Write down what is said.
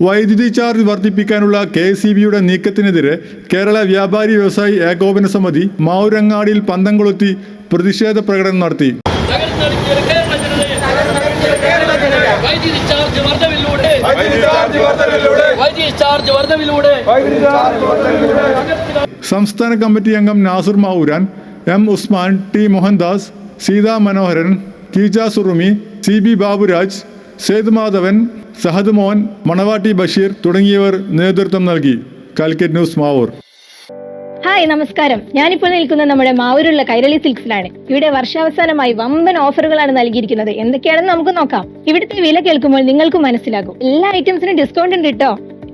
വൈദ്യുതി ചാർജ് വർദ്ധിപ്പിക്കാനുള്ള K C ബിയുടെ നീക്കത്തിനെതിരെ കേരള വ്യാപാരി വ്യവസായി ഏകോപന സമിതി മാവൂരങ്ങാടിയിൽ പന്തം കൊളുത്തി പ്രതിഷേധ പ്രകടനം നടത്തി. വൈദ്യുതി ചാർജ് വൈദ്യുതി ചാർജ് സംസ്ഥാന കമ്മിറ്റി അംഗം നാസുർ മാവൂരാൻ എം ഉസ്മാൻ ടി മോഹൻദാസ് സീതാ മനോഹരൻ കീജ സുറുമി സി ബി ബാബുരാജ് സേതുമാധവൻ സഹദ് മോഹൻ മണവാട്ടി ബഷീർ തുടങ്ങിയവർ നേതൃത്വം നൽകി. കാലിക്കറ്റ് ന്യൂസ് മാവൂർ. ഹായ് നമസ്കാരം. ഞാനിപ്പോൾ നിൽക്കുന്നത് നമ്മുടെ മാവൂരുള്ള കൈരളി സിൽക്സിലാണ്. ഇവിടെ വർഷാവസാനമായി വമ്പൻ ഓഫറുകളാണ് നൽകിയിരിക്കുന്നത്. എന്തൊക്കെയാണെന്ന് നമുക്ക് നോക്കാം. ഇവിടുത്തെ വില കേൾക്കുമ്പോൾ നിങ്ങൾക്ക് മനസ്സിലാകും. എല്ലാ ഐറ്റംസിനും ഡിസ്കൗണ്ട് ഉണ്ട് കേട്ടോ